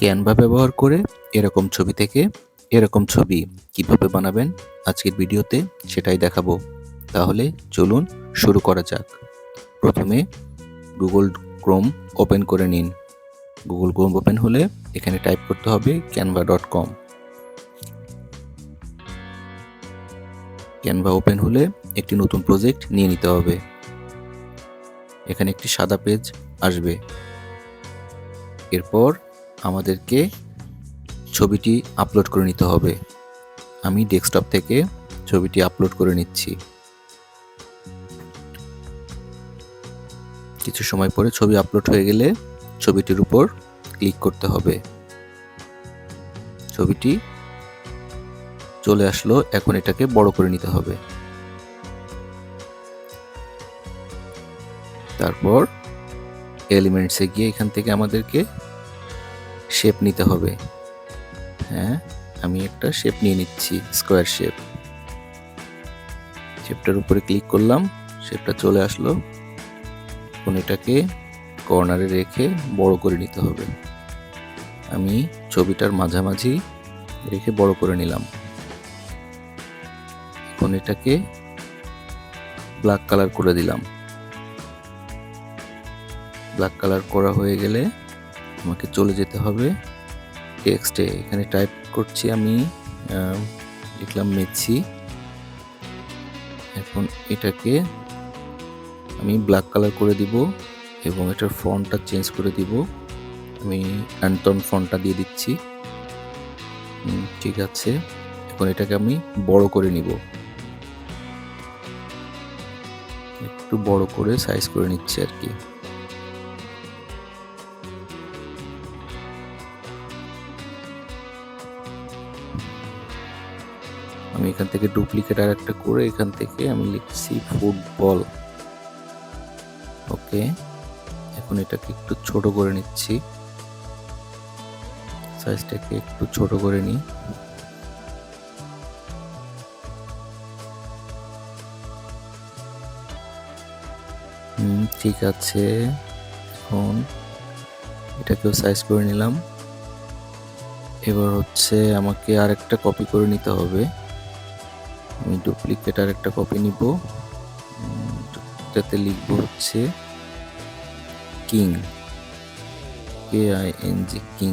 Canva ব্যবহার করে এরকম ছবি থেকে এরকম ছবি কীভাবে বানাবেন আজকের ভিডিওতে সেটাই দেখাবো। তাহলে চলুন শুরু করা যাক। প্রথমে গুগল ক্রোম ওপেন করে নিন। গুগল ক্রোম ওপেন হলে এখানে টাইপ করতে হবে Canva dot com Canva open হলে একটি নতুন প্রজেক্ট নিয়ে নিতে হবে। এখানে একটি সাদা পেজ আসবে। এরপর আমাদেরকে ছবিটি আপলোড করে নিতে হবে। আমি ডেস্কটপ থেকে ছবিটি আপলোড করে নিচ্ছি। কিছু সময় পরে ছবি আপলোড হয়ে গেলে ছবিটির উপর ক্লিক করতে হবে। ছবিটি চলে আসলো, এখন এটাকে বড় করে নিতে হবে। তারপর এলিমেন্টসে গিয়ে এখান থেকে আমাদেরকে শেপ নিতে হবে। হ্যাঁ আমি একটা শেপ নিয়ে নিচ্ছি স্কোয়ার শেপ শেপটার উপরে ক্লিক করলাম শেপটা চলে আসলো। এখন এটাকে কর্নারে রেখে বড় করে নিতে হবে। আমি ছবিটার মাঝামাঝি রেখে বড় করে নিলাম। এখন এটাকে ব্ল্যাক কালার করে দিলাম। ব্ল্যাক কালার করা হয়ে গেলে আমাকে চলে যেতে হবে। টেক্সটে এখানে টাইপ করছি আমি লিখলাম মেছি এখন এটাকে আমি ব্ল্যাক কালার করে দিব এবং এটার ফন্টটা চেঞ্জ করে দিব। আমি অ্যান্টন ফন্টটা দিয়ে দিচ্ছি। ঠিক আছে। এখন এটাকে আমি বড় করে নিব। একটু বড় করে সাইজ করে নিচ্ছি আর কি। আমি এখান থেকে ডুপ্লিকেট আর একটা করে এখান থেকে আমি লিখছি ফুটবল ওকে, এখন এটাকে একটু ছোট করে নিচ্ছি। সাইজটাকে একটু ছোট করে নিই। হুম, ঠিক আছে। এখন এটাকেও সাইজ করে নিলাম। এবার হচ্ছে আমাকে আরেকটা কপি করে নিতে হবে। আমি ডুপ্লিকেট আর একটা কপি নিব। এটাতে লিখব হচ্ছে king K I N G king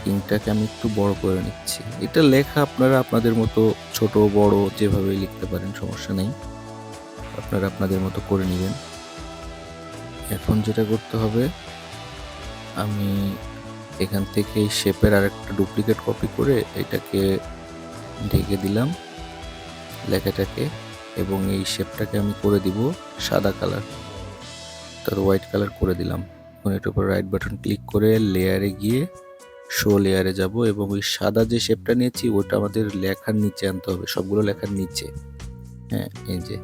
কিংটাকে আমি একটু বড় করে নিচ্ছি। এটা লেখা আপনারা আপনাদের মতো ছোট, বড় যেভাবে লিখতে পারেন, সমস্যা নেই। আপনারা আপনাদের মতো করে নেবেন। এখন যেটা করতে হবে, আমি এখান থেকে এই শেপের আরেকটা ডুপ্লিকেট কপি করে এটাকে ঢেকে দিলাম লেখাটাকে এবং এই শেপটাকে আমি করে দিব সাদা কালার তার হোয়াইট কালার করে দিলাম। এখন এটার উপর রাইট বাটন ক্লিক করে লেয়ারে গিয়ে শো লেয়ারে যাব এবং ওই সাদা যে শেপটা নিয়েছি, ওটা আমাদের লেখার নিচে আনতে হবে, সবগুলো লেখার নিচে। হ্যাঁ এই যে।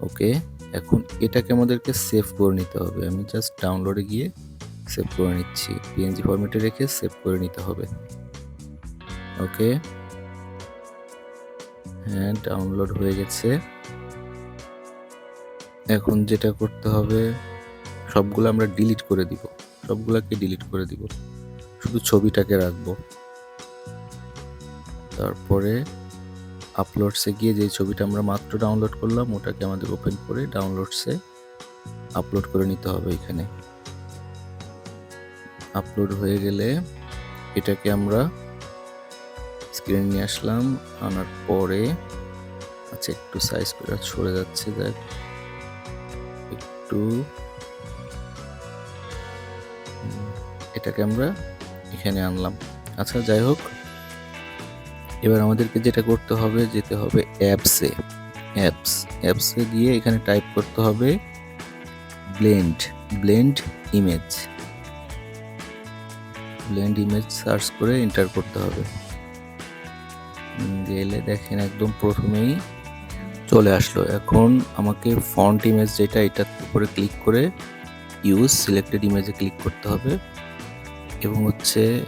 ওকে এখন এটাকে আমাদেরকে সেভ করে নিতে হবে। আমি জাস্ট ডাউনলোডে গিয়ে সেভ করে নিচ্ছি। পিএনজি ফরম্যাটে রেখে সেভ করে নিতে হবে। ওকে। হ্যাঁ ডাউনলোড হয়ে গেছে। এখন যেটা করতে হবে, সবগুলো আমরা ডিলিট করে দিব। সবগুলোকে ডিলিট করে দিব। শুধু ছবিটাকে রাখব। তারপরে আপলোডসে গিয়ে যে ছবিটা আমরা মাত্র ডাউনলোড করলাম, ওটাকে আমাদের ওপেন করে ডাউনলোডসে আপলোড করে নিতে হবে এখানে। আপলোড হয়ে গেলে এটাকে আমরা স্ক্রিনে নিয়ে আসলাম, আনার পরে আচ্ছা একটু সাইজ করে সরে যাচ্ছে, দেখ। একটু। এটাকে আমরা এখানে আনলাম। আচ্ছা যাই হোক। এবার আমাদেরকে যেটা করতে হবে, যেতে হবে অ্যাপসে অ্যাপস অ্যাপসে গিয়ে এখানে টাইপ করতে হবে blend blend image blend image search করে এন্টার করতে হবে। গেলে দেখেন একদম প্রথমেই চলে আসলো। এখন আমাকে ফন্ট ইমেজ যেটা, এটার উপরে ক্লিক করে ইউজ সিলেক্টেড ইমেজে ক্লিক করতে হবে। এবং হচ্ছে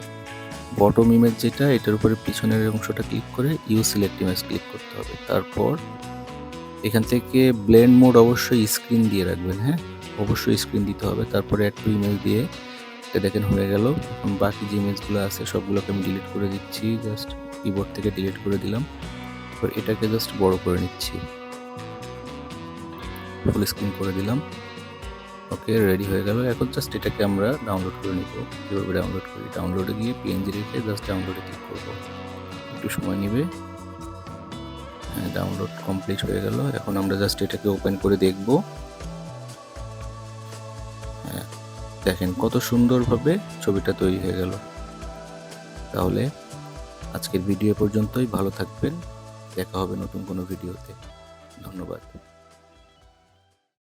বটম ইমেজ যেটা, এটার উপরে পিছনের অংশটা ক্লিক করে ইউজ সিলেক্ট ইমেজ ক্লিক করতে হবে। তারপর এখান থেকে ব্লেন্ড মোড অবশ্যই স্ক্রিন দিয়ে রাখবেন হ্যাঁ? অবশ্যই স্ক্রিন দিতে হবে। তারপরে অ্যাড টু ইমেজ দিয়ে ওকে দেখেন হয়ে গেল। এখন বাকি যে ইমেজগুলো আছে, সবগুলোকে আমি ডিলিট করে দিচ্ছি জাস্ট কিবোর্ড থেকে ডিলিট করে দিলাম। এবার এটাকে জাস্ট বড় করে নিচ্ছি। ফুল স্ক্রিন করে দিলাম। ওকে রেডি হয়ে গেল। এখন জাস্ট এটাকে আমরা ডাউনলোড করে নিব। কীভাবে ডাউনলোড করি? ডাউনলোডে গিয়ে পিএনজি রেখে জাস্ট ডাউনলোডে ক্লিক করব। একটু সময় নেবে। ডাউনলোড কমপ্লিট হয়ে গেল। এখন আমরা জাস্ট এটাকে ওপেন করে দেখব। হ্যাঁ দেখেন কত সুন্দরভাবে ছবিটা তৈরি হয়ে গেল। তাহলে আজকের ভিডিও পর্যন্তই ভালো থাকবেন দেখা হবে নতুন কোনো ভিডিওতে। ধন্যবাদ।